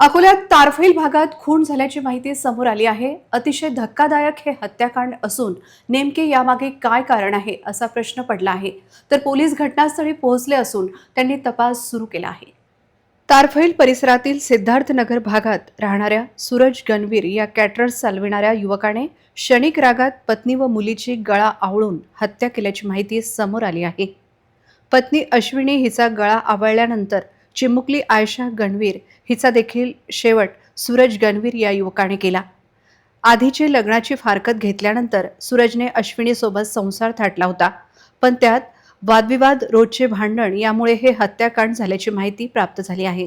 अकोल्यात तारफैल भागात खून झाल्याची माहिती समोर आली आहे. अतिशय धक्कादायक हे हत्याकांड असून नेमके यामागे काय कारण आहे असा प्रश्न पडला आहे. तर पोलीस घटनास्थळी पोहोचले असून त्यांनी तपास सुरू केला आहे. तारफैल परिसरातील सिद्धार्थनगर भागात राहणाऱ्या सूरज गणवीर या कॅटरर्स चालविणाऱ्या युवकाने क्षणिक रागात पत्नी व मुलीची गळा आवळून हत्या केल्याची माहिती समोर आली आहे. पत्नी अश्विनी हिचा गळा आवळल्यानंतर चिमुकली आयशा गणवीर हिचा देखील शेवट सूरज गणवीर या युवकाने केला. आधीची लग्नाची फारकत घेतल्यानंतर सूरजने अश्विनीसोबत संसार थाटला होता. पण त्यात वादविवाद रोजचे भांडण यामुळे हे हत्याकांड झाल्याची माहिती प्राप्त झाली आहे.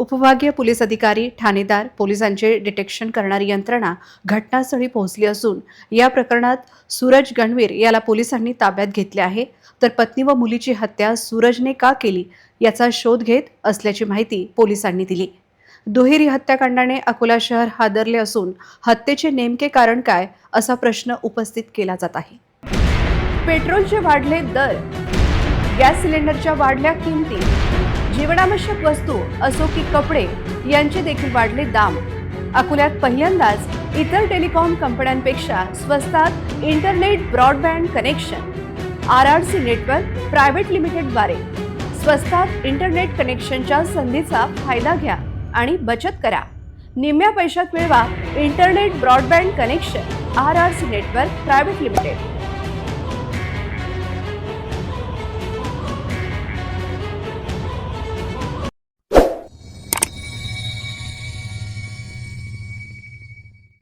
उपविभागीय पोलीस अधिकारी ठाणेदार पोलिसांचे डिटेक्शन करणारी यंत्रणा घटनास्थळी पोहोचली असून या प्रकरणात सूरज गणवीर याला पोलिसांनी ताब्यात घेतले आहे. तर पत्नी व मुलीची हत्या सूरजने का केली याचा शोध घेत असल्याची माहिती पोलिसांनी दिली. दुहेरी हत्याकांडाने अकोला शहर हादरले असून हत्येचे नेमके कारण काय असा प्रश्न उपस्थित केला जात आहे. पेट्रोलचे वाढले दर गॅस सिलेंडरच्या वाढल्या किमती जीवनावश्यक वस्तू असो की कपडे यांचे देखील वाढले दाम. अकोल्यात पहिल्यांदाच इतर टेलिकॉम कंपन्यांपेक्षा स्वस्तात internet broadband connection R R C network private लिमिटेडद्वारे. स्वस्तात इंटरनेट कनेक्शनच्या संधीचा फायदा घ्या आणि बचत करा. निम्म्या पैशात मिळवा internet broadband connection R R C network private limited.